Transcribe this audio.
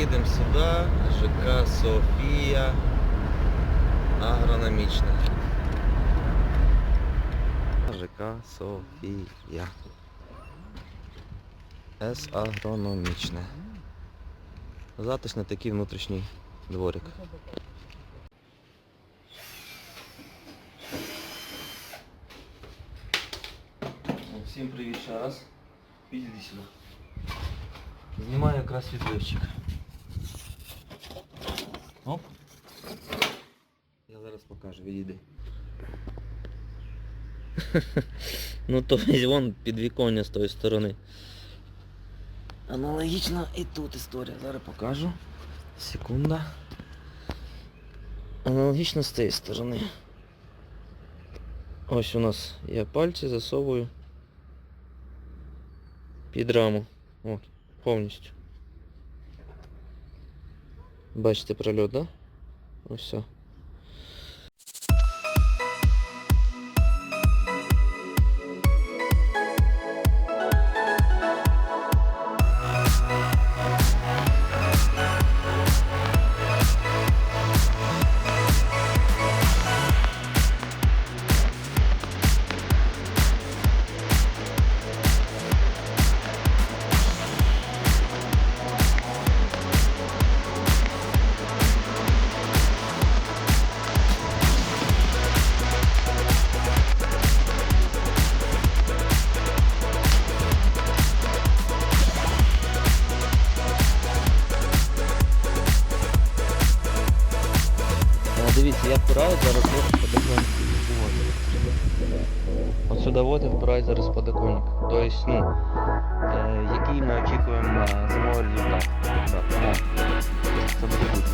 ЖК Софія Агрономічна. ЖК Софія. С агрономічне. Затишний такий внутрішній дворик. Всім привіт ще раз. Підійди сюди. Знімаю якраз відливчик. Оп. Я зараз покажу, відійди. ну то вон підвіконня з тої сторони. Аналогічно і тут історія. Зараз покажу. Секунда. Аналогічно з цієї сторони. Ось у нас я пальці засовую під раму. От, повністю. Бачите прольот, да? Ось все. Дивіться, я впираю зараз от подоконник. От сюди я впираю зараз подоконник. Тобто, ну, е, який ми очікуємо на зимовий результат. Ага. Це буде.